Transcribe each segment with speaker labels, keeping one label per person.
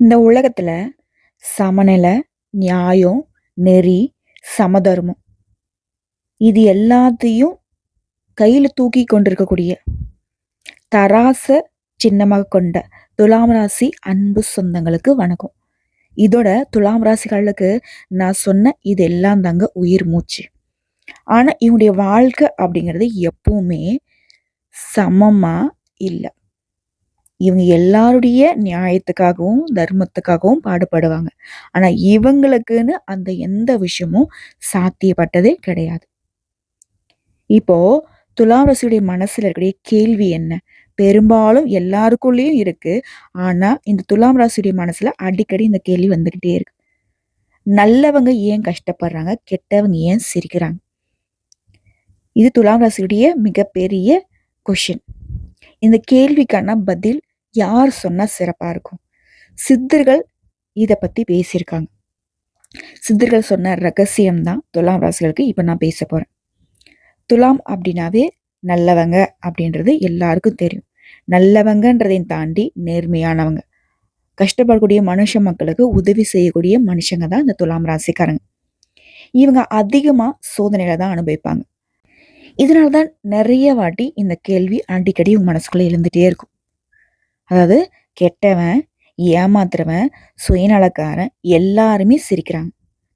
Speaker 1: இந்த உலகத்தில் சமநிலை, நியாயம், நெறி, சமதர்மம் இது எல்லாத்தையும் கையில் தூக்கி கொண்டிருக்கக்கூடிய தராச சின்னமாக கொண்ட துலாம் ராசி அன்பு சொந்தங்களுக்கு வணக்கம். இதோட துலாம் ராசிகளுக்கு நான் சொன்ன இது எல்லாம் தாங்க உயிர் மூச்சு. ஆனால் இவங்களுடைய வாழ்க்கை அப்படிங்கிறது எப்பவுமே சமமாக இல்லை இவங்க எல்லாருடைய நியாயத்துக்காகவும், தர்மத்துக்காகவும் பாடுபடுவாங்க. ஆனா இவங்களுக்குன்னு அந்த எந்த விஷயமும் சாத்தியப்பட்டதே கிடையாது. இப்போ துலாம் ராசியுடைய மனசுல இருக்கக்கூடிய கேள்வி என்ன? பெரும்பாலும் எல்லாருக்குள்ளேயும் இருக்கு. ஆனா இந்த துலாம் ராசியுடைய மனசுல அடிக்கடி இந்த கேள்வி வந்துகிட்டே இருக்கு. நல்லவங்க ஏன் கஷ்டப்படுறாங்க? கெட்டவங்க ஏன் சிரிக்கிறாங்க? இது துலாம் ராசியுடைய மிகப்பெரிய கொஷின். இந்த கேள்விக்கான பதில் யார் சொன்னால் சிறப்பாக இருக்கும்? சித்தர்கள் இதை பற்றி பேசியிருக்காங்க. சித்தர்கள் சொன்ன ரகசியம் தான் துலாம் ராசிகளுக்கு இப்போ நான் பேச போகிறேன் துலாம் அப்படின்னாவே நல்லவங்க அப்படின்றது எல்லாருக்கும் தெரியும். நல்லவங்கன்றதையும் தாண்டி நேர்மையானவங்க. கஷ்டப்படக்கூடிய மனுஷ மக்களுக்கு உதவி செய்யக்கூடிய மனுஷங்க தான் இந்த துலாம் ராசிக்காரங்க. இவங்க அதிகமாக சோதனைகளை தான் அனுபவிப்பாங்க. இதனால தான் நிறைய வாட்டி இந்த கேள்வி அடிக்கடி உங்கள் மனசுக்குள்ளே எழுந்துகிட்டே இருக்கும். அதாவது கெட்டவன், ஏமாத்துறவன், சுயநலக்காரன் எல்லாருமே சிரிக்கிறாங்க.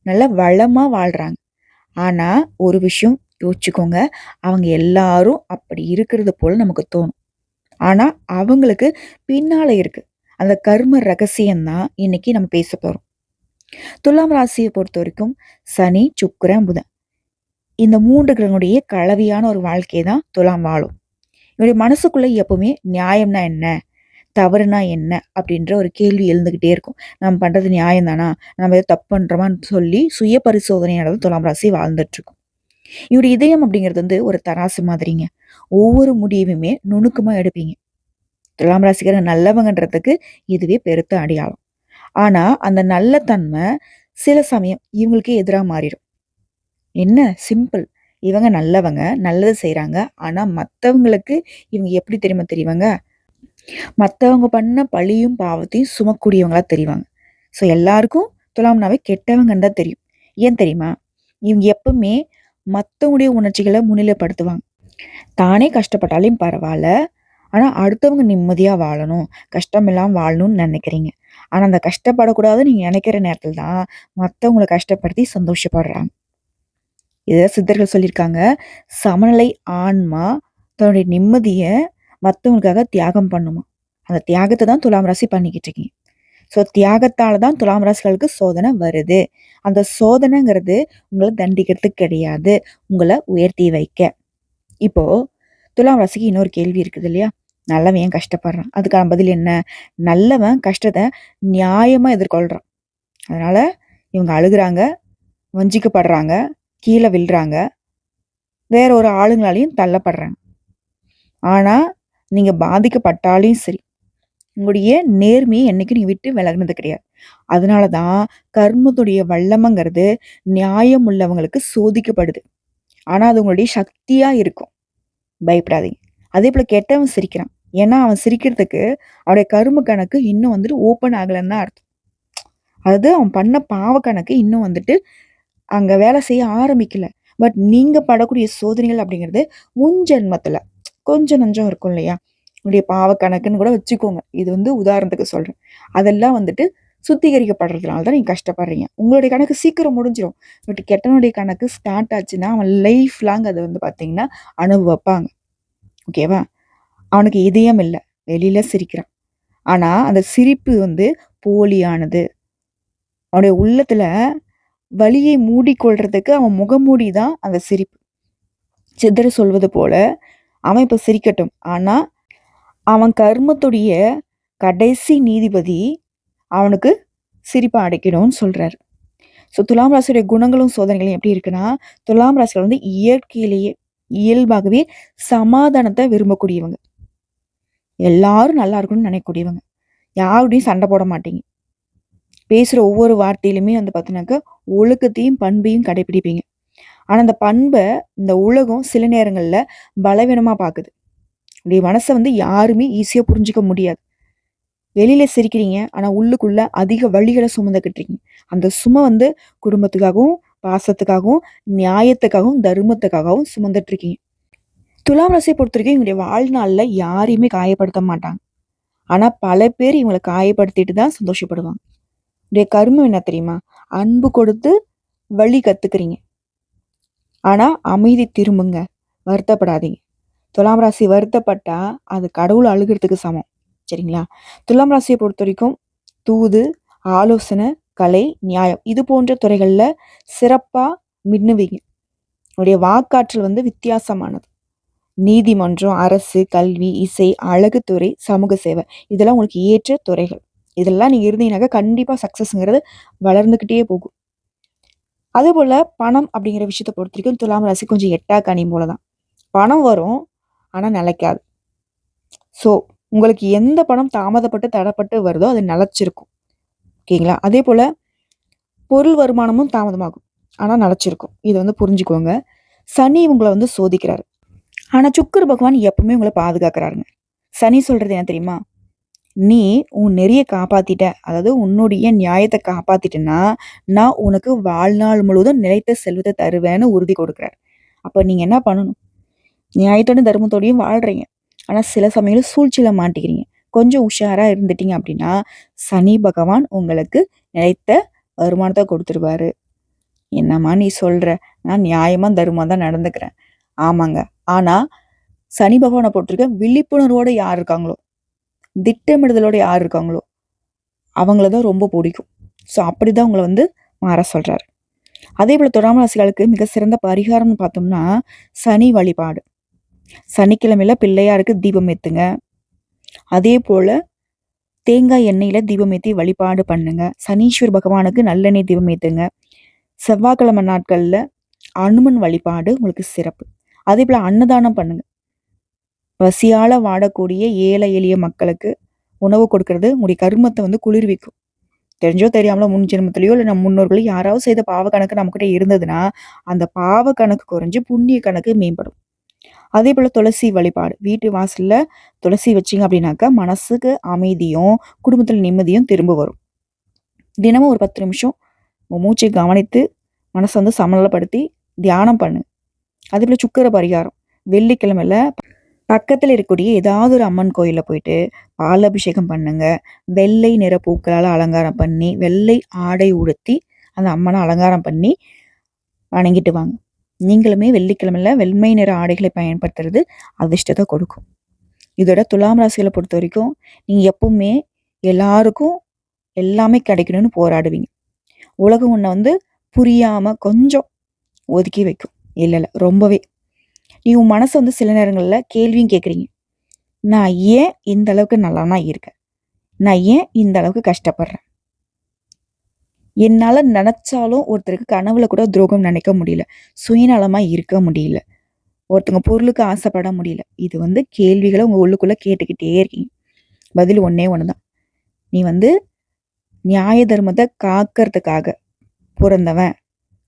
Speaker 1: நல்லா வளமாக வாழ்கிறாங்க ஆனால் ஒரு விஷயம் யோசிச்சுக்கோங்க. அவங்க எல்லாரும் அப்படி இருக்கிறது போல் நமக்கு தோணும். ஆனால் அவங்களுக்கு பின்னால் இருக்குது அந்த கர்ம ரகசியம் தான் இன்னைக்கு நம்ம பேச போகிறோம் துலாம் ராசியை பொறுத்த வரைக்கும் சனி, சுக்கரன் புதன். இந்த மூன்று கிரகங்களுடைய கலவையான ஒரு வாழ்க்கையை தான் துலாம் வாழும். இவருடைய மனசுக்குள்ளே எப்பவுமே நியாயம்னா என்ன? தவறுனா என்ன? அப்படின்ற ஒரு கேள்வி எழுந்துக்கிட்டே இருக்கும். நம்ம பண்ணுறது நியாயம் தானா? நம்ம ஏதோ தப்பு பண்ணுறோமான்னு சொல்லி சுய பரிசோதனையோட துலாம் ராசி வாழ்ந்துட்டுருக்கும் இவருடைய இதயம் அப்படிங்கிறது வந்து ஒரு தராசு மாதிரிங்க. ஒவ்வொரு முடிவுமே நுணுக்கமாக எடுப்பீங்க. துலாம் ராசிக்காரங்க நல்லவங்கன்றதுக்கு இதுவே பெருத்த அடையாளம். ஆனால் அந்த நல்ல தன்மை சில சமயம் இவங்களுக்கே எதிராக மாறிடும். என்ன சிம்பிள். இவங்க நல்லவங்க, நல்லது செய்கிறாங்க ஆனால் மற்றவங்களுக்கு இவங்க எப்படி தெரியுமா தெரிவாங்க? மற்றவங்க பண்ண பழியும், பாவத்தையும் சுமக்கூடியவங்களாக தெரிவாங்க. ஸோ எல்லாருக்கும் துலாம்னாவே கெட்டவங்கன்னு தான் தெரியும். ஏன் தெரியுமா? இவங்க எப்பவுமே மற்றவங்களுடைய உணர்ச்சிகளை முன்னிலைப்படுத்துவாங்க. தானே கஷ்டப்பட்டாலும் பரவாயில்ல ஆனால் அடுத்தவங்க நிம்மதியாக வாழணும், கஷ்டம் இல்லாமல் வாழணும்னு நினைக்கிறீங்க ஆனால் அந்த கஷ்டப்படக்கூடாதுன்னு நீங்கள் நினைக்கிற நேரத்தில் தான் மற்றவங்கள கஷ்டப்படுத்தி சந்தோஷப்படுறாங்க. இதை சித்தர்கள் சொல்லியிருக்காங்க. சமநிலை ஆன்மா தன்னுடைய நிம்மதியை மற்றவங்களுக்காக தியாகம் பண்ணுமா அந்த தியாகத்தை தான் துலாம் ராசி பண்ணிக்கிட்டு இருக்கீங்க. ஸோ தியாகத்தால் தான் துலாம் ராசிகளுக்கு சோதனை வருது. அந்த சோதனைங்கிறது உங்களை தண்டிக்கிறதுக்கு கிடையாது. உங்களை உயர்த்தி வைக்க. இப்போ துலாம் ராசிக்கு இன்னொரு கேள்வி இருக்குது இல்லையா? நல்லவன் ஏன் கஷ்டப்படுறான்? அதுக்கான பதில் என்ன? நல்லவன் கஷ்டத்தை நியாயமாக எதிர்கொள்கிறான் அதனால் இவங்க அழுகுறாங்க, வஞ்சிக்கப்படுறாங்க, கீழே விழுறாங்க வேற ஒரு ஆளுங்களாலையும் தள்ளப்படுறாங்க. ஆனால் நீங்கள் பாதிக்கப்பட்டாலும் சரி, உங்களுடைய நேர்மையை என்னைக்கும் நீங்கள் விட்டு விலகினது கிடையாது. அதனால தான் கர்மத்துடைய வல்லமைங்கிறது நியாயம் உள்ளவங்களுக்கு சோதிக்கப்படுது. ஆனால் அது உங்களுடைய சக்தியாக இருக்கும். பயப்படாதீங்க. அதே போல் கெட்டவன் சிரிக்கிறான். ஏன்னா அவன் சிரிக்கிறதுக்கு அவனுடைய கரும கணக்கு இன்னும் வந்துட்டு ஓப்பன் ஆகலைன்னு தான் அர்த்தம். அதாவது அவன் பண்ண பாவ கணக்கு இன்னும் வந்துட்டு அங்கே வேலை செய்ய ஆரம்பிக்கல. பட் நீங்கள் படக்கூடிய சோதனைகள் அப்படிங்கிறது முன் ஜென்மத்தில் கொஞ்சம் நஞ்சம் இருக்கும் இல்லையா? உடைய பாவ கணக்குன்னு கூட வச்சுக்கோங்க. இது வந்து உதாரணத்துக்கு சொல்கிறேன் அதெல்லாம் வந்துட்டு சுத்திகரிக்கப்படுறதுனால தான் நீங்கள் கஷ்டப்படுறீங்க. உங்களுடைய கணக்கு சீக்கிரம் முடிஞ்சிடும் பட் கெட்டனுடைய கணக்கு ஸ்டார்ட் ஆச்சுன்னா, அவன் லைஃப் லாங் அதை வந்து பார்த்தீங்கன்னா அனுபவிப்பாங்க. ஓகேவா? அவனுக்கு இதயம் இல்லை வெளியில சிரிக்கிறான். ஆனால் அந்த சிரிப்பு வந்து போலியானது. அவனுடைய உள்ளத்தில் வழியை மூடிக்கொள்றதுக்கு அவன் முகமூடி தான் அந்த சிரிப்பு. சித்தர் சொல்வது போல, அவன் இப்போ சிரிக்கட்டும். ஆனால் அவன் கர்மத்துடைய கடைசி நீதிபதி அவனுக்கு சிரிப்பை அடைக்கணும்னு சொல்கிறார் ஸோ துலாம் ராசியுடைய குணங்களும் சோதனைகளும் எப்படி இருக்குன்னா, துலாம் ராசிகள் வந்து இயற்கையிலேயே இயல்பாகவே சமாதானத்தை விரும்பக்கூடியவங்க. எல்லாரும் நல்லா இருக்கணும்னு நினைக்கக்கூடியவங்க. யாருடையும் சண்டை போட மாட்டீங்க. பேசுகிற ஒவ்வொரு வார்த்தையிலுமே வந்து பார்த்தீங்கன்னாக்கா, ஒழுக்கத்தையும், பண்பையும் கடைப்பிடிப்பீங்க. ஆனால் அந்த பண்பை இந்த உலகம் சில நேரங்களில் பலவீனமாக பார்க்குது உங்களுடைய மனசை வந்து யாருமே ஈஸியாக புரிஞ்சுக்க முடியாது. வெளியில் சிரிக்கிறீங்க. ஆனால் உள்ளுக்குள்ள அதிக வழிகளை சுமந்துக்கிட்டு அந்த சுமை வந்து குடும்பத்துக்காகவும், பாசத்துக்காகவும், நியாயத்துக்காகவும், தர்மத்துக்காகவும் சுமந்துட்டு இருக்கீங்க. துலாம் பொறுத்த வரைக்கும் இவங்களுடைய வாழ்நாளில் யாரையுமே காயப்படுத்த மாட்டாங்க. ஆனால் பல பேர் இவங்களை காயப்படுத்திட்டு தான் சந்தோஷப்படுவாங்க. இவருடைய கர்மம் என்ன தெரியுமா? அன்பு கொடுத்து வழி கற்றுக்குறீங்க ஆனால் அமைதி திரும்புங்க. வருத்தப்படாதீங்க. துலாம் ராசி வருத்தப்பட்டா, அது கடவுள் அழுகுறதுக்கு சமம். சரிங்களா? துலாம் பொறுத்த வரைக்கும் தூது, ஆலோசனை, கலை, நியாயம் இது போன்ற துறைகளில் சிறப்பாக மின்னுவீங்க. உடைய வாக்காற்றல் வந்து வித்தியாசமானது. நீதிமன்றம், அரசு, கல்வி, இசை, அழகுத்துறை, சமூக சேவை இதெல்லாம் உங்களுக்கு ஏற்ற துறைகள். இதெல்லாம் நீங்கள் இருந்தீங்கன்னாக்கா கண்டிப்பாக சக்ஸஸ்ங்கிறது வளர்ந்துக்கிட்டே போகும். அதுபோல் பணம் அப்படிங்கிற விஷயத்தை பொறுத்த வரைக்கும் துலாம் ராசி கொஞ்சம் எட்டா கனி போல தான். பணம் வரும். ஆனால் நிலைக்காது. ஸோ உங்களுக்கு எந்த பணம் தாமதப்பட்டு, தடப்பட்டு வருதோ அது நிலைச்சிருக்கும். ஓகேங்களா? அதே போல் பொருள் வருமானமும் தாமதமாகும். ஆனால் நிலைச்சிருக்கும். இதை வந்து புரிஞ்சுக்கோங்க. சனி உங்களை வந்து சோதிக்கிறாரு. ஆனால் சுக்கர் பகவான் எப்பவுமே உங்களை பாதுகாக்கிறாருங்க. சனி சொல்கிறது என்ன தெரியுமா? நீ உன் நெறியை காப்பாத்திட்ட. அதாவது உன்னுடைய நியாயத்தை காப்பாத்திட்டன்னா, நான் உனக்கு வாழ்நாள் முழுவதும் நிலைத்த செல்வத்தை தருவேன்னு உறுதி கொடுக்குறார். அப்போ நீங்கள் என்ன பண்ணணும்? நியாயத்தோடும், தர்மத்தோடையும் வாழ்கிறீங்க ஆனால் சில சமயம் சூழ்ச்சியில மாட்டிக்கிறீங்க. கொஞ்சம் உஷாராக இருந்துட்டீங்க அப்படின்னா, சனி பகவான் உங்களுக்கு நிலைத்த வருமானத்தை கொடுத்துருவாரு. என்னம்மா நீ சொல்கிற நான் நியாயமாக தர்மமா தான் நடந்துக்கிறேன். ஆமாங்க. ஆனால் சனி பகவானை பொறுத்தவரைக்கும் விழிப்புணர்வோடு யார் இருக்காங்களோ, திட்டமிடுதலோட யார் இருக்காங்களோ, அவங்கள தான் ரொம்ப பிடிக்கும். ஸோ அப்படி தான் அவங்கள வந்து மாற சொல்றாரு. அதேபோல துலாம் ராசிகளுக்கு மிக சிறந்த பரிகாரம்னு பார்த்தோம்னா, சனி வழிபாடு. சனிக்கிழமையில் பிள்ளையாருக்கு தீபம் ஏற்றுங்க அதே போல் தேங்காய் எண்ணெயில் தீபம் ஏற்றி வழிபாடு பண்ணுங்க. சனீஸ்வர் பகவானுக்கு நல்லெண்ணெய் தீபம் ஏற்றுங்க செவ்வாய்க்கிழமை நாட்களில் அனுமன் வழிபாடு உங்களுக்கு சிறப்பு. அதே போல் அன்னதானம் பண்ணுங்க. பசியால் வாடக்கூடிய ஏழை எளிய மக்களுக்கு உணவு கொடுக்கறது உங்களுடைய கருமத்தை வந்து குளிர்விக்கும். தெரிஞ்சோ தெரியாமலோ முன் ஜென்மத்திலையோ இல்லை நம்ம முன்னோர்களோ யாராவது செய்த பாவ கணக்கு நம்மக்கிட்ட இருந்ததுன்னா, அந்த பாவ கணக்கு குறைஞ்சு புண்ணிய கணக்கு மேம்படும். அதே போல் துளசி வழிபாடு. வீட்டு வாசலில் துளசி வச்சீங்க அப்படின்னாக்கா, மனசுக்கு அமைதியும், குடும்பத்தில் நிம்மதியும் திரும்ப வரும். தினமும் ஒரு 10 நிமிஷம் உங்க மூச்சை கவனித்து, மனசை வந்து சமநிலைப்படுத்தி தியானம் பண்ணு அதே போல் சுக்கர பரிகாரம். வெள்ளிக்கிழமையில் பக்கத்தில் இருக்கக்கூடிய ஏதாவது ஒரு அம்மன் கோயிலில் போயிட்டு பால் அபிஷேகம் பண்ணுங்க. வெள்ளை நிற பூக்களால் அலங்காரம் பண்ணி, வெள்ளை ஆடை உடுத்தி, அந்த அம்மனை அலங்காரம் பண்ணி வணங்கிட்டு வாங்க. நீங்களுமே வெள்ளிக்கிழமையில் வெண்மை நிற ஆடைகளை பயன்படுத்துறது அதிர்ஷ்டத்தை கொடுக்கும். இதோட துலாம் ராசியலை பொறுத்த வரைக்கும் நீங்கள் எப்பவுமே எல்லாருக்கும் எல்லாமே கிடைக்கணும்னு போராடுவீங்க. உலகம் ஒன்றை வந்து புரியாமல் கொஞ்சம் ஒதுக்கி வைக்கும். இல்லை இல்லை ரொம்பவே. நீ உன் மனச வந்து சில நேரங்களில் கேள்வியும் கேட்குறீங்க. நான் ஏன் இந்த அளவுக்கு நல்லவனா இருக்கேன்? நான் ஏன் இந்த அளவுக்கு கஷ்டப்படுறேன்? என்னால் நினச்சாலும் ஒருத்தருக்கு கனவுல கூட துரோகம் நினைக்க முடியல. சுயநலமாக இருக்க முடியல. ஒருத்தவங்க பொருளுக்கு ஆசைப்பட முடியல. இது வந்து கேள்விகளை உங்கள் உள்ளுக்குள்ளே கேட்டுக்கிட்டே இருக்கீங்க. பதில் ஒன்றே ஒன்று தான். நீ வந்து நியாய தர்மத்தை காக்கிறதுக்காக பிறந்தவன்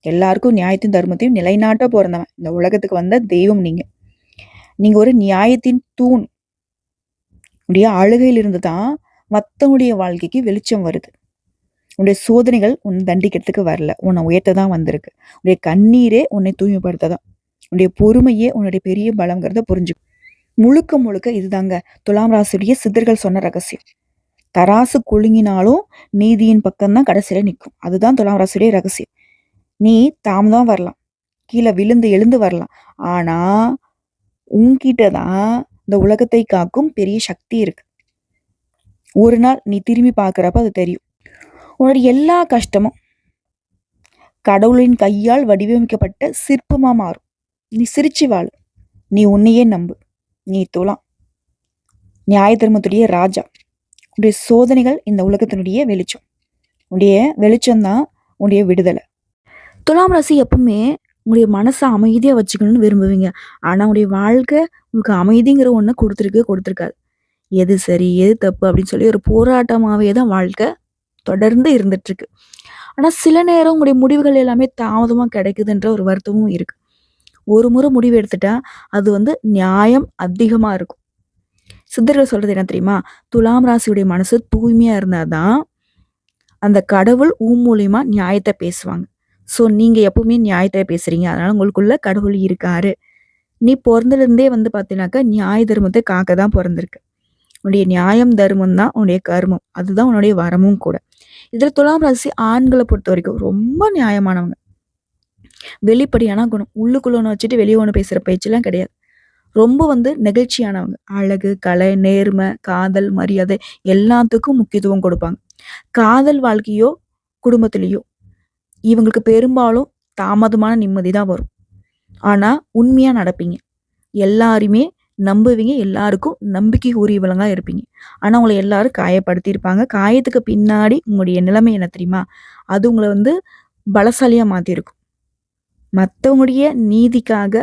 Speaker 1: எல்லாருக்கும் நியாயத்தையும், தர்மத்தையும் நிலைநாட்ட பிறந்தவன் இந்த உலகத்துக்கு வந்த தெய்வம் நீங்க. நீங்க ஒரு நியாயத்தின் தூண். உடைய அழுகையிலிருந்து தான் மற்றவனுடைய வாழ்க்கைக்கு வெளிச்சம் வருது. உன்னுடைய சோதனைகள் உன்னை தண்டிக்கிறதுக்கு வரல. உன்னை உயர்த்த தான் வந்திருக்கு. உன்னுடைய கண்ணீரே உன்னை தூய்மைப்படுத்த தான். உன்னுடைய பொறுமையே உன்னுடைய பெரிய பலங்கிறத புரிஞ்சு முழுக்க முழுக்க இதுதாங்க துலாம் ராசியுடைய சித்தர்கள் சொன்ன ரகசியம். தராசு குலுங்கினாலும் நீதியின் பக்கம் தான் கடைசியில நிக்கும். அதுதான் துலாம் ராசியுடைய ரகசியம். நீ தாமதமா வரலாம். கீழே விழுந்து எழுந்து வரலாம். ஆனால் உன்கிட்ட தான் இந்த உலகத்தை காக்கும் பெரிய சக்தி இருக்கு. ஒரு நாள் நீ திரும்பி பார்க்குறப்ப அது தெரியும். உன்னோட எல்லா கஷ்டமும் கடவுளின் கையால் வடிவமைக்கப்பட்ட சிற்பமாக மாறும். நீ சிரிச்சு வாழு. நீ உன்னையே நம்பு. நீ துலாம். நியாய தர்மத்துடைய ராஜா. உன்னுடைய சோதனைகள் இந்த உலகத்தினுடைய வெளிச்சம். உன்னுடைய வெளிச்சம் தான் உன்னுடைய விடுதலை. துலாம் ராசி எப்பவுமே உங்களுடைய மனசை அமைதியாக வச்சுக்கணும்னு விரும்புவீங்க. ஆனால் உங்களுடைய வாழ்க்கை உங்களுக்கு அமைதிங்கிற ஒன்று கொடுத்துருக்கவே கொடுத்துருக்காது எது சரி, எது தப்பு அப்படின்னு சொல்லி ஒரு போராட்டமாகவே தான் வாழ்க்கை தொடர்ந்து இருந்துட்டுருக்கு. ஆனால் சில நேரம் உங்களுடைய முடிவுகள் எல்லாமே தாமதமாக கிடைக்குதுன்ற ஒரு வருத்தமும் இருக்குது ஒரு முறை முடிவு எடுத்துட்டா, அது வந்து நியாயம் அதிகமாக இருக்கும். சித்தர்கள் சொல்கிறது என்ன தெரியுமா துலாம் ராசியுடைய மனசு தூய்மையாக இருந்தால் தான் அந்த கடவுள் ஊ மூலியமாக நியாயத்தை பேசுவாங்க ஸோ நீங்கள் எப்பவுமே நியாயத்தை பேசுகிறீங்க அதனால் உங்களுக்குள்ள கடவுள் இருக்காரு. நீ பிறந்ததுலேருந்தே வந்து பார்த்தீங்கன்னாக்கா நியாய தர்மத்தை காக்க தான் பிறந்திருக்கு. உன்னுடைய நியாயம் தர்மம் தான் உன்னுடைய கர்மம். அதுதான் உன்னுடைய வரமும் கூட. இதில் துலாம் ராசி ஆண்களை பொறுத்த வரைக்கும் ரொம்ப நியாயமானவங்க. வெளிப்படையான குணம். உள்ளுக்குள்ள ஒன்று வச்சுட்டு வெளியே ஒன்று பேசுகிற பேச்செல்லாம் கிடையாது. ரொம்ப வந்து நெகிழ்ச்சியானவங்க. அழகு கலை நேர்மை காதல் மரியாதை எல்லாத்துக்கும் முக்கியத்துவம் கொடுப்பாங்க. காதல் வாழ்க்கையோ குடும்பத்திலேயோ இவங்களுக்கு பெரும்பாலும் தாமதமான நிம்மதி தான் வரும். ஆனால் உண்மையாக நடப்பீங்க. எல்லாருமே நம்புவீங்க. எல்லாருக்கும் நம்பிக்கை உரியவளங்க இருப்பீங்க. ஆனால் உங்களை எல்லாரும் காயப்படுத்தியிருப்பாங்க. காயத்துக்கு பின்னாடி உங்களுடைய நிலைமை என்ன தெரியுமா? அது உங்களை வந்து பலசாலியாக மாற்றிருக்கும் மற்றவங்களுடைய நீதிக்காக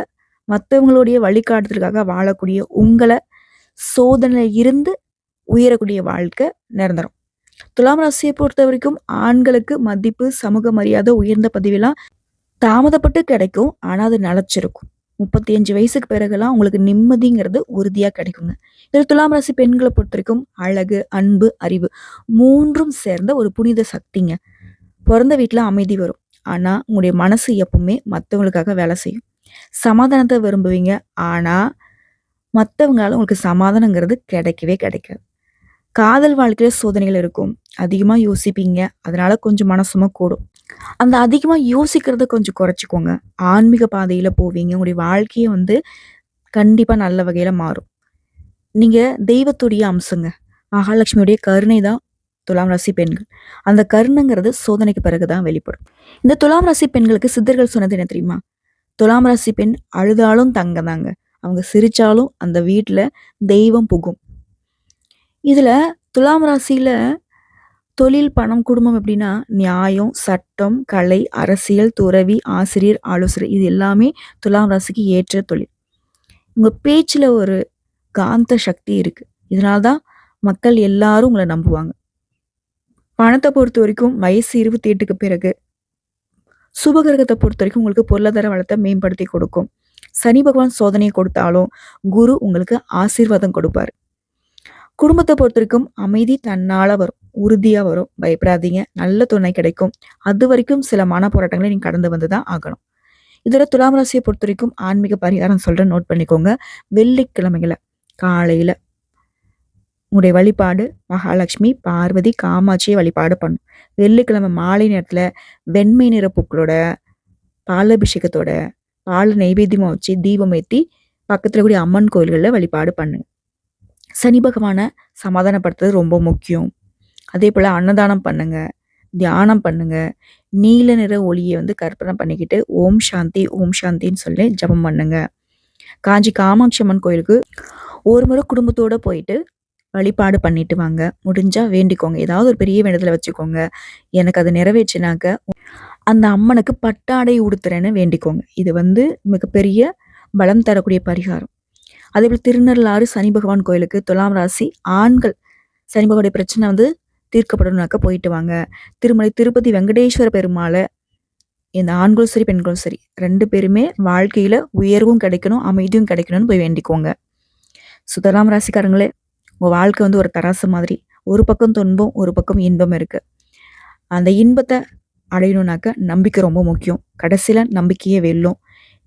Speaker 1: மற்றவங்களுடைய வழிகாட்டுதலுக்காக வாழக்கூடிய உங்களை சோதனையில் இருந்து உயரக்கூடிய வாழ்க்கை நிரந்தரும். துலாம் ராசியை பொறுத்த வரைக்கும் ஆண்களுக்கு மதிப்பு சமூக மரியாதை உயர்ந்த பதவியெல்லாம் தாமதப்பட்டு கிடைக்கும். ஆனால் அது நிலச்சிருக்கும் முப்பத்தி அஞ்சு வயசுக்கு பிறகுலாம் உங்களுக்கு நிம்மதிங்கிறது உறுதியாக கிடைக்குங்க. இதில் துலாம் ராசி பெண்களை பொறுத்த வரைக்கும் அழகு அன்பு அறிவு மூன்றும் சேர்ந்த ஒரு புனித சக்திங்க. பிறந்த வீட்டில் அமைதி வரும். ஆனால் உங்களுடைய மனசு எப்பவுமே மற்றவங்களுக்காக வேலை செய்யும். சமாதானத்தை விரும்புவீங்க. ஆனால் மற்றவங்களால உங்களுக்கு சமாதானங்கிறது கிடைக்கவே கிடைக்காது. காதல் வாழ்க்கையில் சோதனைகள் இருக்கும். அதிகமாக யோசிப்பீங்க. அதனால கொஞ்சம் மனசுமா கூடும். அந்த அதிகமாக யோசிக்கிறத கொஞ்சம் குறைச்சிக்கோங்க. ஆன்மீக பாதையில் போவீங்க. உங்களுடைய வாழ்க்கையை வந்து கண்டிப்பாக நல்ல வகையில் மாறும். நீங்கள் தெய்வத்துடைய அம்சங்க. மகாலட்சுமியுடைய கருணை தான் துலாம் ராசி பெண்கள். அந்த கருணைங்கிறது சோதனைக்கு பிறகு தான் வெளிப்படும். இந்த துலாம் ராசி பெண்களுக்கு சித்தர்கள் சொன்னது என்ன தெரியுமா? துலாம் ராசி பெண் அழுதாலும் தங்க தாங்க அவங்க சிரிச்சாலும் அந்த வீட்டில் தெய்வம் புகும். இதில் துலாம் ராசியில் தொழில் பணம் குடும்பம் எப்படின்னா நியாயம் சட்டம் கலை அரசியல் துறவி ஆசிரியர் ஆலோசனை இது எல்லாமே துலாம் ராசிக்கு ஏற்ற தொழில். உங்கள் பேச்சில் ஒரு காந்த சக்தி இருக்குது இதனால தான் மக்கள் எல்லாரும் உங்களை நம்புவாங்க. பணத்தை பொறுத்த வரைக்கும் வயசு இருபத்தி எட்டுக்கு பிறகு சுபகிரகத்தை பொறுத்த வரைக்கும் உங்களுக்கு பொருளாதார வளத்தை மேம்படுத்தி கொடுக்கும். சனி பகவான் சோதனையை கொடுத்தாலும் குரு உங்களுக்கு ஆசீர்வாதம் கொடுப்பார். குடும்பத்தை பொறுத்த வரைக்கும் அமைதி தன்னால வரும். உறுதியா வரும். பயப்படாதீங்க. நல்ல துணை கிடைக்கும். அது வரைக்கும் சில மன போராட்டங்களை நீங்க கடந்து வந்துதான் ஆகணும். இதோட துலாம் ராசியை பொறுத்த வரைக்கும் ஆன்மீக பரிகாரம் சொல்கிறேன் நோட் பண்ணிக்கோங்க. வெள்ளிக்கிழமைகளை காலையில உங்களுடைய வழிபாடு மகாலட்சுமி பார்வதி காமாட்சியை வழிபாடு பண்ணும். வெள்ளிக்கிழமை மாலை நேரத்தில் வெண்மை நிற பூக்களோட பாலபிஷேகத்தோட பால் நைவேத்தியமாக வச்சு தீபம் ஏற்றி பக்கத்தில் கூடிய அம்மன் கோயில்களில் வழிபாடு பண்ணுங்க. சனி பகவானை சமாதானப்படுத்துறது ரொம்ப முக்கியம். அதே போல் அன்னதானம் பண்ணுங்க தியானம் பண்ணுங்க நீல நிற ஒளியை வந்து கற்பனை பண்ணிக்கிட்டு ஓம் சாந்தி ஓம் சாந்தின்னு சொல்லி ஜபம் பண்ணுங்க. காஞ்சி காமாட்சி அம்மன் கோயிலுக்கு ஒரு முறை குடும்பத்தோடு போயிட்டு வழிபாடு பண்ணிட்டு வாங்க. முடிஞ்சால் வேண்டிக்கோங்க. ஏதாவது ஒரு பெரிய வேண்டுதலை வச்சுக்கோங்க. எனக்கு அது நிறைவேற்றினாக்க அந்த அம்மனுக்கு பட்டாடை உடுத்துறேன்னு வேண்டிக்கோங்க. இது வந்து மிகப்பெரிய பலம் தரக்கூடிய பரிகாரம். அதே போல் திருநள்ளாறு சனி பகவான் கோயிலுக்கு துலாம் ராசி ஆண்கள் சனி பகவானுடைய பிரச்சனை வந்து தீர்க்கப்படணும்னாக்க போயிட்டு வாங்க. திருமலை திருப்பதி வெங்கடேஸ்வர பெருமாளை இந்த ஆண்களும் சரி பெண்களும் சரி ரெண்டு பேருமே வாழ்க்கையில உயர்வும் கிடைக்கணும் அமைதியும் கிடைக்கணும்னு போய் வேண்டிக்கோங்க. சுதலாம் ராசிக்காரங்களே உங்கள் வாழ்க்கை வந்து ஒரு தராசு மாதிரி ஒரு பக்கம் துன்பம் ஒரு பக்கம் இன்பம் இருக்குது அந்த இன்பத்தை அடையணும்னாக்க நம்பிக்கை ரொம்ப முக்கியம். கடைசியில் நம்பிக்கையே வெல்லும்.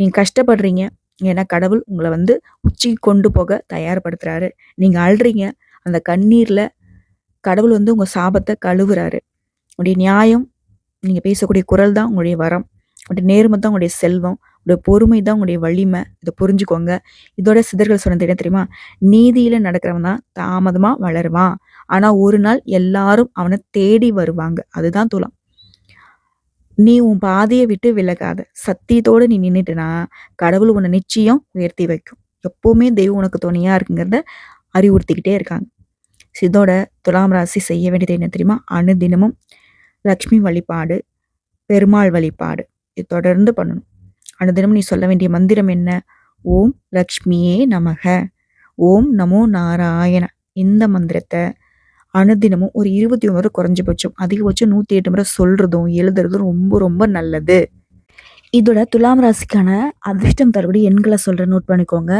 Speaker 1: நீங்கள் கஷ்டப்படுறீங்க ஏன்னா கடவுள் உங்களை வந்து உச்சிக்கு கொண்டு போக தயார்படுத்துகிறாரு நீங்கள் அழுறீங்க அந்த கண்ணீரில் கடவுள் வந்து உங்கள் சாபத்தை கழுவுறாரு. உங்களுடைய நியாயம் நீங்கள் பேசக்கூடிய குரல் தான் உங்களுடைய வரம். உங்களுடைய நேர்மை தான் உங்களுடைய செல்வம். உங்களுடைய பொறுமை தான் உங்களுடைய வலிமை. இதை புரிஞ்சுக்கோங்க. இதோட சிதர்கள் சொன்னது என்ன தெரியுமா? நீதியில் நடக்கிறவன் தான் தாமதமாக வளருவான். ஆனால் ஒரு நாள் எல்லாரும் அவனை தேடி வருவாங்க. அதுதான் துளம் நீ உன் பாதையை விட்டு விலகாத. சத்தியத்தோடு நீ நின்றுட்டுனா கடவுள் உன்னை நிச்சயம் உயர்த்தி வைக்கும். எப்பவுமே தெய்வம் உனக்கு துணையா இருக்குங்கிறத அறிவுறுத்திக்கிட்டே இருக்காங்க. இதோட துலாம் ராசி செய்ய வேண்டியது என்ன தெரியுமா? அனுதினமும் லக்ஷ்மி வழிபாடு பெருமாள் வழிபாடு. இது தொடர்ந்து பண்ணணும். அனுதினம் நீ சொல்ல வேண்டிய மந்திரம் என்ன? ஓம் லக்ஷ்மியே நமக. ஓம் நமோ நாராயண. இந்த மந்திரத்தை அனுதினமும் ஒரு இருபத்தி ஒன்பது குறைஞ்சபட்சம். அதிகபட்சம் நூற்றி எட்டு முறை சொல்கிறதும் எழுதுறதும் ரொம்ப ரொம்ப நல்லது. இதோட துலாம் ராசிக்கான அதிர்ஷ்டம் தரக்கூடிய எண்களை சொல்கிற நோட் பண்ணிக்கோங்க.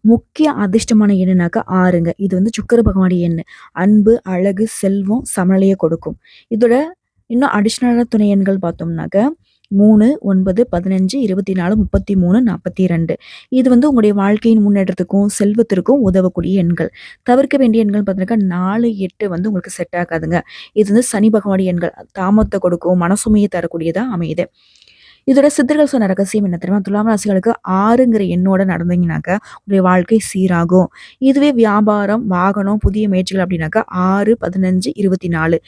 Speaker 1: முக்கிய அதிர்ஷ்டமான எண்ணுனாக்கா ஆறுங்க. இது வந்து சுக்கர பகவானுடைய எண் அன்பு அழகு செல்வம் சமநிலையை கொடுக்கும். இதோட இன்னும் அடிஷ்னலான துணை எண்கள் பார்த்தோம்னாக்க மூணு ஒன்பது பதினஞ்சு இருபத்தி நாலு முப்பத்தி மூணு நாற்பத்தி ரெண்டு. இது வந்து உங்களுடைய வாழ்க்கையின் முன்னேற்றத்துக்கும் செல்வத்திற்கும் உதவக்கூடிய எண்கள். தவிர்க்க வேண்டிய எண்கள் பார்த்தீங்கன்னா நாலு எட்டு வந்து உங்களுக்கு செட் ஆகாதுங்க. இது வந்து சனி பகவானுடைய எண்கள். தாமத்தை கொடுக்கும் மனசுமையை தரக்கூடியதாக அமையுது. இதோட சித்தர்கள் சொன்ன ரகசியம் என்ன தெரியுமா? துலாம் ராசிகளுக்கு ஆறுங்கிற எண்ணோட நடந்தீங்கன்னாக்கா உங்களுடைய வாழ்க்கை சீராகும். இதுவே வியாபாரம் வாகனம் புதிய முயற்சிகள் அப்படின்னாக்கா ஆறு பதினஞ்சு இருபத்தி நாலு.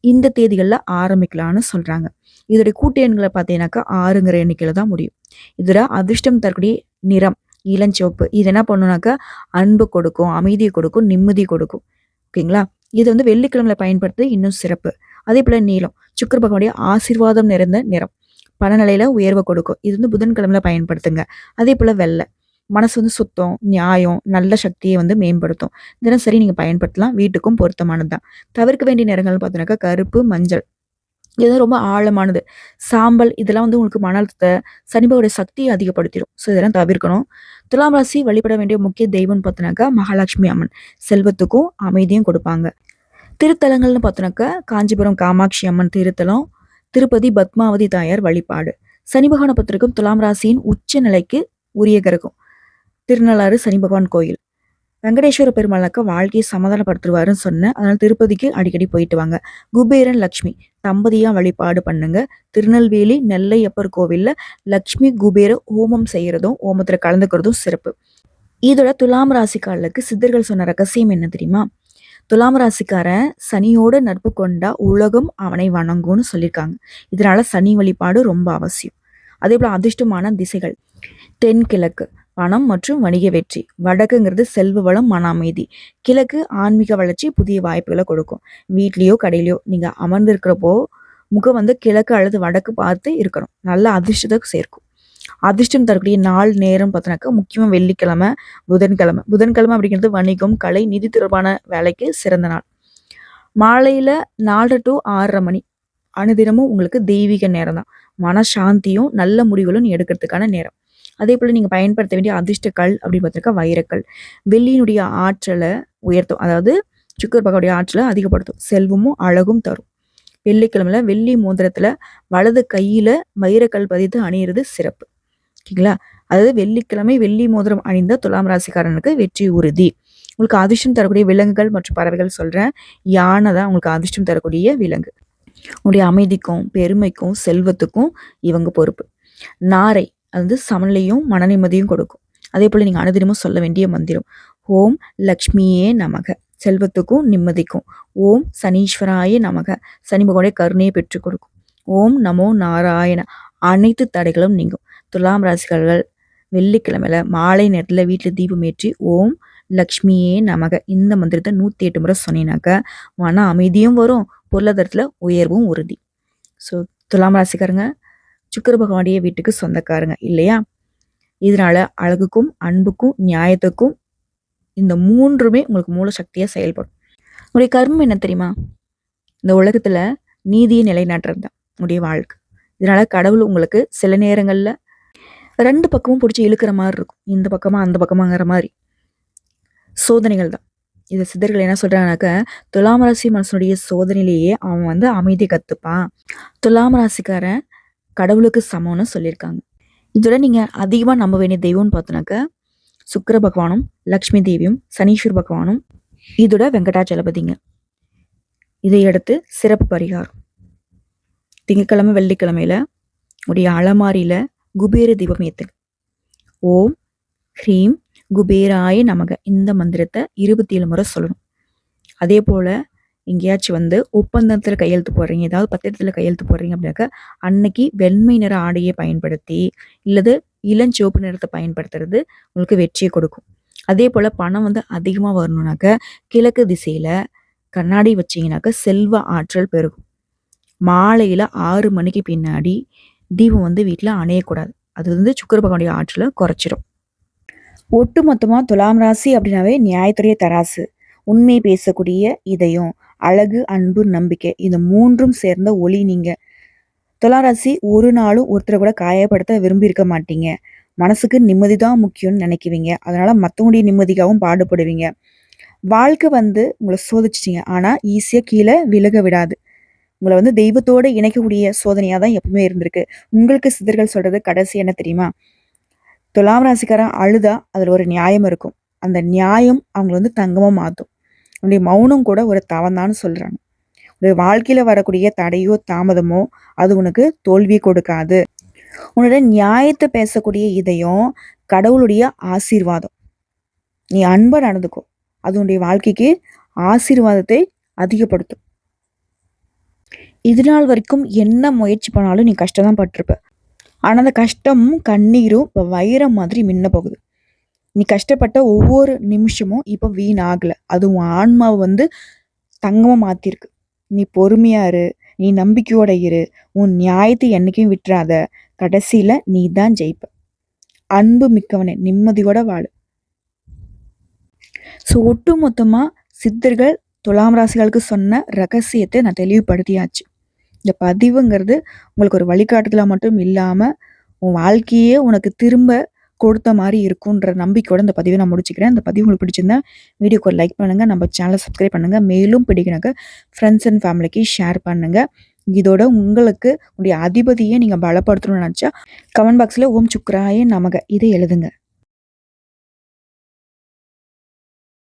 Speaker 1: இந்த தேதிகளில் ஆரம்பிக்கலாம்னு சொல்கிறாங்க இதோடைய கூட்டு எண்களை பார்த்தீங்கன்னாக்கா ஆறுங்கிற எண்ணிக்கையில் தான் முடியும். இதோட அதிர்ஷ்டம் தரக்கூடிய நிறம் இளஞ்சிவப்பு இது என்ன பண்ணுனாக்கா அன்பு கொடுக்கும் அமைதியை கொடுக்கும் நிம்மதி கொடுக்கும். ஓகேங்களா? இது வந்து வெள்ளிக்கிழமையில பயன்படுத்து இன்னும் சிறப்பு. அதே போல் நீளம் சுக்கர பகவானுடைய ஆசீர்வாதம் நிறைந்த நிறம். பணநிலையில் உயர்வை கொடுக்கும். இது வந்து புதன்கிழமையில் பயன்படுத்துங்க. அதே போல் வெள்ளை மனசு வந்து சுத்தம் நியாயம் நல்ல சக்தியை வந்து மேம்படுத்தும். தினசரி நீங்கள் பயன்படுத்தலாம். வீட்டுக்கும் பொருத்தமானது தான் தவிர்க்க வேண்டிய நிறங்கள் பார்த்தீங்கன்னாக்கா கருப்பு மஞ்சள். இதுதான் ரொம்ப ஆழமானது. சாம்பல் இதெல்லாம் வந்து உங்களுக்கு மன அழுத்தத்தை சனிபாவுடைய சக்தியை அதிகப்படுத்திடும். ஸோ இதெல்லாம் தவிர்க்கணும். துலாம் ராசி வழிபட வேண்டிய முக்கிய தெய்வம்னு பார்த்தோன்னாக்கா மகாலட்சுமி அம்மன். செல்வத்துக்கும் அமைதியும் கொடுப்பாங்க. திருத்தலங்கள்னு பார்த்தோன்னாக்கா காஞ்சிபுரம் காமாட்சி அம்மன் திருத்தலம் திருப்பதி பத்மாவதி தாயார் வழிபாடு. சனி பகவானை பத்திரிக்கும் துலாம் ராசியின் உச்ச நிலைக்கு உரிய கிரகம். திருநள்ளாறு சனி பகவான் கோயில். வெங்கடேஸ்வர பெருமாளுக்கு வாழ்க்கையை சமாதானப்படுத்துவாருன்னு சொன்னேன். அதனால திருப்பதிக்கு அடிக்கடி போயிட்டு வாங்க. குபேரன் லக்ஷ்மி தம்பதியா வழிபாடு பண்ணுங்க. திருநெல்வேலி நெல்லையப்பர் கோவில்ல லக்ஷ்மி குபேர ஹோமம் செய்யறதும் ஹோமத்துல கலந்துக்கிறதும் சிறப்பு. இதோட துலாம் ராசிக்காரர்களுக்கு சித்தர்கள் சொன்ன ரகசியம் என்ன தெரியுமா? துலாம் ராசிக்காரன் சனியோட நட்பு கொண்டா உலகம் அவனை வணங்கும்னு சொல்லியிருக்காங்க இதனால சனி வழிபாடு ரொம்ப அவசியம். அதே போல அதிர்ஷ்டமான திசைகள். தென்கிழக்கு. பணம் மற்றும் வணிக வெற்றி. வடக்குங்கிறது செல்வ வளம் மன அமைதி. கிழக்கு ஆன்மீக வளர்ச்சி புதிய வாய்ப்புகளை கொடுக்கும். வீட்லேயோ கடையிலையோ நீங்கள் அமர்ந்திருக்கிறப்போ முகம் வந்து கிழக்கு அல்லது வடக்கு பார்த்து இருக்கணும். நல்ல அதிர்ஷ்டத்தை சேர்க்கும். அதிர்ஷ்டம் தரக்கூடிய நாள் நேரம் பார்த்தோன்னாக்கா முக்கியமாக வெள்ளிக்கிழமை புதன்கிழமை. புதன்கிழமை அப்படிங்கிறது வணிகம் கலை நிதி தொடர்பான வேலைக்கு சிறந்த நாள். மாலையில் நாலு டு ஆறரை மணி. அனுதினமும் உங்களுக்கு தெய்வீக நேரம் தான் மனசாந்தியும் நல்ல முடிவுகளும் எடுக்கிறதுக்கான நேரம். அதே போல் நீங்கள் பயன்படுத்த வேண்டிய அதிர்ஷ்ட கல் அப்படின்னு பார்த்துருக்கா வைரக்கல். வெள்ளியினுடைய ஆற்றலை உயர்த்தும் அதாவது சுக்கர் பகவுடைய ஆற்றலை அதிகப்படுத்தும் செல்வமும் அழகும் தரும். வெள்ளிக்கிழமையில வெள்ளி மோதிரத்தில் வலது கையில் வைரக்கல் பதித்து அணியிறது சிறப்பு. ஓகேங்களா? அதாவது வெள்ளிக்கிழமை வெள்ளி மோதிரம் அணிந்த துலாம் ராசிக்காரனுக்கு வெற்றி உறுதி. உங்களுக்கு அதிர்ஷ்டம் தரக்கூடிய விலங்குகள் மற்றும் பறவைகள் சொல்கிறேன் யானை தான் உங்களுக்கு அதிர்ஷ்டம் தரக்கூடிய விலங்கு. உங்களுடைய அமைதிக்கும் பெருமைக்கும் செல்வத்துக்கும் இவங்க பொறுப்பு. நாரை. அது வந்து சமநிலையும் மன நிம்மதியும் கொடுக்கும். அதே போல் நீங்கள் அனுதினமும் சொல்ல வேண்டிய மந்திரம். ஓம் லக்ஷ்மியே நமக. செல்வத்துக்கும் நிம்மதிக்கும். ஓம் சனீஸ்வராய நமக. சனி பகவானுடைய கருணையை பெற்றுக் கொடுக்கும். ஓம் நமோ நாராயண. அனைத்து தடைகளும் நீங்கும். துலாம் ராசிகர்கள் வெள்ளிக்கிழமையில மாலை நேரத்தில் வீட்டில் தீபம் ஏற்றி ஓம் லக்ஷ்மியே நமக. இந்த மந்திரத்தை நூற்றி எட்டு முறை சொன்னீங்கன்னாக்க மன அமைதியும் வரும் பொருளாதாரத்தில் உயர்வும் உறுதி. ஸோ துலாம் ராசிக்காரங்க சுக்கர பகவானுடைய வீட்டுக்கு சொந்தக்காரங்க இல்லையா? இதனால அழகுக்கும் அன்புக்கும் நியாயத்துக்கும் இந்த மூன்றுமே உங்களுக்கு மூல சக்தியாக செயல்படும். உங்களுடைய கர்மம் என்ன தெரியுமா? இந்த உலகத்தில் நீதியை நிலைநாட்டுறது தான் உங்களுடைய வாழ்க்கை. இதனால கடவுள் உங்களுக்கு சில நேரங்களில் ரெண்டு பக்கமும் பிடிச்சி இழுக்கிற மாதிரி இருக்கும். இந்த பக்கமாக அந்த பக்கமாங்கிற மாதிரி. சோதனைகள் தான் இதை சித்தர்கள் என்ன சொல்கிறாங்கனாக்க துலாம் ராசி மனசனுடைய சோதனையிலேயே அவன் வந்து அமைதி கற்றுப்பான் துலாம் ராசிக்காரன் கடவுளுக்கு சமம்னு சொல்லியிருக்காங்க. இதோட நீங்கள் அதிகமாக நம்ப வேண்டிய தெய்வம்னு பார்த்தோன்னாக்க சுக்கர பகவானும் லக்ஷ்மி தேவியும் சனீஸ்வர் பகவானும் இதோட வெங்கடாச்சலபதிங்க இதையடுத்து சிறப்பு பரிகாரம். திங்கக்கிழமை வெள்ளிக்கிழமையில உடைய அலமாரியில குபேர தீபம் ஏத்துங்க. ஓம் ஹ்ரீம் குபேராய நமக. இந்த மந்திரத்தை இருபத்தி ஏழு முறை சொல்லணும். அதே போல எங்கேயாச்சும் வந்து ஒப்பந்தத்தில் கையெழுத்து போடுறீங்க ஏதாவது பத்திரத்தில் கையெழுத்து போடுறீங்க அப்படின்னாக்க அன்னைக்கு வெண்மை நிற ஆடையை பயன்படுத்தி இல்லது இளஞ்சிவப்பு நிறத்தை பயன்படுத்துறது உங்களுக்கு வெற்றியை கொடுக்கும். அதே போல் பணம் வந்து அதிகமாக வரணுனாக்க கிழக்கு திசையில் கண்ணாடி வச்சிங்கனாக்க செல்வ ஆற்றல் பெருகும். மாலையில் ஆறு மணிக்கு பின்னாடி தீபம் வந்து வீட்டில் அணையக்கூடாது. அது வந்து சுக்கர பகவானுடைய ஆற்றலை குறைச்சிடும் ஒட்டு மொத்தமாக துலாம் ராசி அப்படின்னாவே நியாயத்துறைய தராசு. உண்மை பேசக்கூடிய இதயம் அழகு அன்பு நம்பிக்கை இந்த மூன்றும் சேர்ந்த ஒளி நீங்க. துளாராசி ஒரு நாளும் ஒருத்தரை கூட காயப்படுத்த விரும்பி இருக்க மாட்டீங்க. மனசுக்கு நிம்மதி தான் முக்கியம்னு நினைக்குவீங்க. அதனால மற்றவங்களுடைய நிம்மதிக்காகவும் பாடுபடுவீங்க. வாழ்க்கை வந்து உங்களை சோதிச்சிட்டிங்க ஆனால் ஈஸியாக கீழே விலக விடாது. உங்களை வந்து தெய்வத்தோடு இணைக்கக்கூடிய சோதனையாக தான் எப்பவுமே இருந்திருக்கு. உங்களுக்கு சிதர்கள் சொல்கிறது கடைசி என்ன தெரியுமா? துலாம் ராசிக்காரன் அழுதா அதில் ஒரு நியாயம் இருக்கும். அந்த நியாயம் அவங்கள வந்து தங்கமாக மாற்றும் உன்னுடைய மௌனம் கூட ஒரு தவந்தான்னு சொல்கிறாங்க உன்னுடைய வாழ்க்கையில் வரக்கூடிய தடையோ தாமதமோ அது உனக்கு தோல்வி கொடுக்காது. உன்னோட நியாயத்தை பேசக்கூடிய இதயம் கடவுளுடைய ஆசீர்வாதம். நீ அன்பை நடந்துக்கோ. அது உன்னுடைய வாழ்க்கைக்கு ஆசீர்வாதத்தை அதிகப்படுத்தும். இது நாள் வரைக்கும் என்ன முயற்சி பண்ணாலும் நீ கஷ்டம் தான் பட்டிருப்ப. ஆனால் அந்த கஷ்டமும் கண்ணீரும் இப்போ வைரம் மாதிரி மின்ன போகுது. நீ கஷ்டப்பட்ட ஒவ்வொரு நிமிஷமும் இப்போ வீணாகலை. அது உன் ஆன்மாவை வந்து தங்கமாக மாற்றிருக்கு நீ பொறுமையாக இரு. நீ நம்பிக்கையோட இரு. உன் நியாயத்தை என்றைக்கும் விட்டுறாத. கடைசியில் நீ தான் ஜெயிப்ப. அன்பு மிக்கவனே நிம்மதியோட வாழு. ஸோ ஒட்டு மொத்தமாக சித்தர்கள் துலாம் ராசிகளுக்கு சொன்ன ரகசியத்தை நான் தெளிவுபடுத்தியாச்சு. இந்த பதிவுங்கிறது உங்களுக்கு ஒரு வழிகாட்டுதலாக மட்டும் இல்லாமல் உன் வாழ்க்கையே உனக்கு திரும்ப கொடுத்த மாதிரி இருக்குன்ற நம்பிக்கையோட இந்த பதிவை நான் முடிச்சுக்கிறேன். இந்த பதிவு உங்களுக்கு பிடிச்சிருந்தா வீடியோக்கு ஒரு லைக் பண்ணுங்கள் நம்ம சேனலை சப்ஸ்கிரைப் பண்ணுங்கள் மேலும் பிடிக்கணுங்க ஃப்ரெண்ட்ஸ் அண்ட் ஃபேமிலிக்கு ஷேர் பண்ணுங்கள் இதோட உங்களுக்கு உடைய அதிபதியை நீங்கள் பலப்படுத்தணும்னு நினச்சா கமெண்ட் பாக்ஸில் ஓம் சுக்ராயே நமக இதை எழுதுங்க.